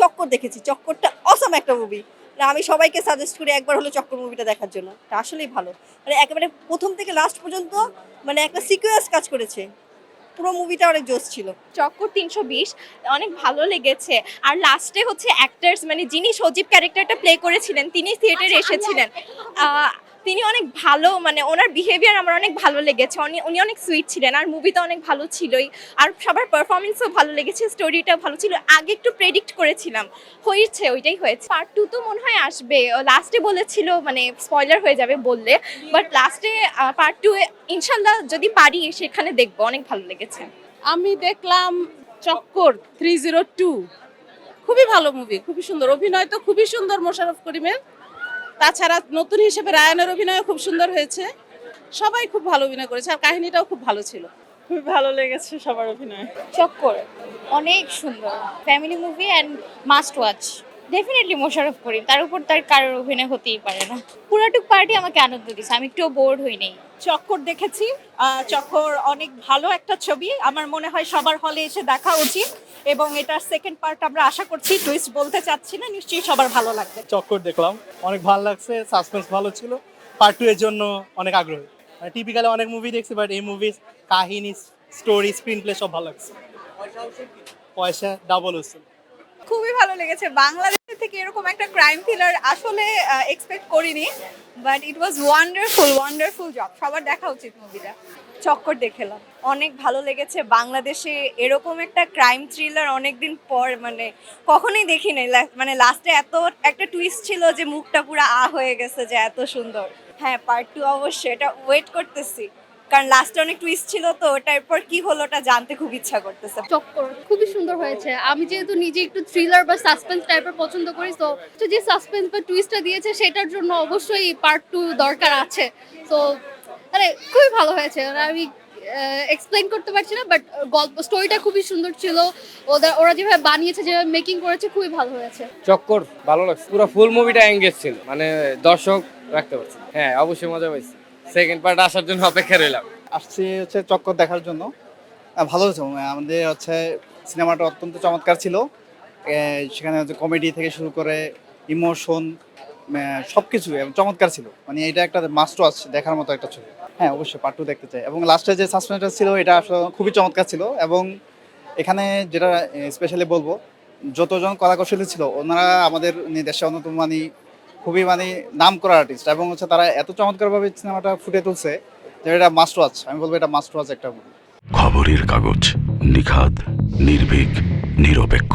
চক্কর দেখেছি। চক্করটা অসম একটা মুভি আমি সবাইকে সাজেস্ট করি একবার হলো চক্কর মুভিটা দেখার জন্য। এটা আসলেই ভালো। মানে একেবারে প্রথম থেকে লাস্ট পর্যন্ত মানে একটা সিকুয়েন্স কাজ করেছে। পুরো মুভিটা অনেক জোস ছিল। চক্কর তিনশো বিশ অনেক ভালো লেগেছে। আর লাস্টে হচ্ছে অ্যাক্টার্স মানে যিনি সজীব ক্যারেক্টারটা প্লে করেছিলেন তিনি থিয়েটারে এসেছিলেন। আহ, তিনি অনেক ভালো মানে ওনার বিহেভিয়ার আমার অনেক ভালো লেগেছে। উনি উনি অনেক সুইট ছিলেন আর মুভিটা অনেক ভালো ছিলই। আর সবার পারফরমেন্সও ভালো লেগেছে স্টোরিটা ভালো ছিল। আগে একটু প্রেডিক্ট করেছিলাম, হয়েছে, ওইটাই হয়েছে। পার্ট টু তো মনে হয় আসবে। লাস্টে বলেছিল মানে স্পয়লার হয়ে যাবে বললে। বাট লাস্টে পার্ট টু ইনশাল্লাহ যদি পারি, সেখানে দেখব, অনেক ভালো লেগেছে। আমি দেখলাম চক্কর থ্রি জিরো টু খুবই ভালো মুভি খুবই সুন্দর। অভিনয় তো খুবই সুন্দর মোশারফ করিমের। তাছাড়া নতুন হিসেবে রায়ানের অভিনয় খুব সুন্দর হয়েছে। সবাই খুব ভালো অভিনয় করেছে আর কাহিনীটাও খুব ভালো ছিল। খুব ভালো লেগেছে সবার অভিনয়। চক্কর অনেক সুন্দর। Family movie and must watch definitely Mosharraf Karim. তার উপর তার কারোর অভিনয় হতেই পারে না। পুরাটুক পার্টি আমাকে আনন্দ দিচ্ছে আমি একটু বোর্ড হই নেই। চক্কর দেখেছি। চক্কর অনেক ভালো একটা ছবি। আমার মনে হয় সবার হলে এসে দেখা উচিত। এবং এটার সেকেন্ড পার্ট আমরা আশা করছি টুইস্ট বলতে চাচ্ছি না। নিশ্চয়ই সবার ভালো লাগবে। চক্কর দেখলাম। অনেক ভালো লাগছে। সাসপেন্স ভালো ছিল। পার্ট টু এর জন্য অনেক আগ্রহী। টিপিক্যালি অনেক মুভি দেখছি বাট এই মুভি কাহিনী স্টোরি স্ক্রিন প্লে সব ভালো লাগছে। পয়সা ডাবল হচ্ছে। খুবই ভালো লেগেছে। বাংলাদেশ থেকে এরকম একটা ক্রাইম থ্রিলার আসলে এক্সপেক্ট করিনি but it was wonderful wonderful job সবার দেখা উচিত মুভিটা চক্কর দেখলাম অনেক ভালো লেগেছে। বাংলাদেশে এরকম একটা ক্রাইম থ্রিলার অনেকদিন পর মানে কখনোই দেখি নাই মানে লাস্টে এত একটা টুইস্ট ছিল যে মুখটা পুরো আ হয়ে গেছে যে এত সুন্দর। হ্যাঁ পার্ট টু অবশ্যই। এটা ওয়েট করতেছি। কারণ লাস্টে অনেক টুইস্ট ছিল তো ওটার পর কি হলো ওটা জানতে খুব ইচ্ছা করতেছে। চক্কর খুবই সুন্দর হয়েছে। আমি যেহেতু নিজে একটু থ্রিলার বা সাসপেন্স টাইপের পছন্দ করি তো তো যে সাসপেন্স বা টুইস্টটা দিয়েছে সেটার জন্য অবশ্যই পার্ট টু দরকার আছে। তো মানে খুবই ভালো হয়েছে। আর আমি এক্সপ্লেন করতে পারছি না বাট গল্প স্টোরিটা খুবই সুন্দর ছিল। ওদের ওরা যেভাবে বানিয়েছে যেভাবে মেকিং করেছে খুবই ভালো হয়েছে। চক্কর ভালো লাগছে। পুরো ফুল মুভিটা এঙ্গেজ ছিল। মানে দর্শক রাখতে পারছে হ্যাঁ অবশ্যই মজা পাইছি। সেকেন্ড পার্ট আসার জন্য অপেক্ষা রইলাম। আসছি হচ্ছে চক্কর দেখার জন্য। ভালো হয়েছে আমাদের হচ্ছে সিনেমাটা অত্যন্ত চমৎকার ছিল। সেখানে হচ্ছে কমেডি থেকে শুরু করে ইমোশন সব কিছু চমৎকার ছিল। মানে এটা একটা মাস্ট ওয়াচ দেখার মতো একটা ছবি। হ্যাঁ অবশ্যই পার্ট টু দেখতে চাই। এবং লাস্টে যে সাসপেন্সটা ছিল, এটা আসলে খুবই চমৎকার ছিল। এবং এখানে যেটা স্পেশালি বলব, যতজন কলাকৌশলী ছিল, ওনারা আমাদের দেশে অন্যতম মানে খুবই মানে নাম করা আর্টিস্ট এবং হচ্ছে তারা এত চমৎকারভাবে সিনেমাটা ফুটে তুলছে যে এটা মাস্ট ওয়াচ আমি বলব এটা মাস্ট ওয়াচ একটা মুভি খবরের কাগজ, নিখাদ, নির্ভীক, নিরপেক্ষ।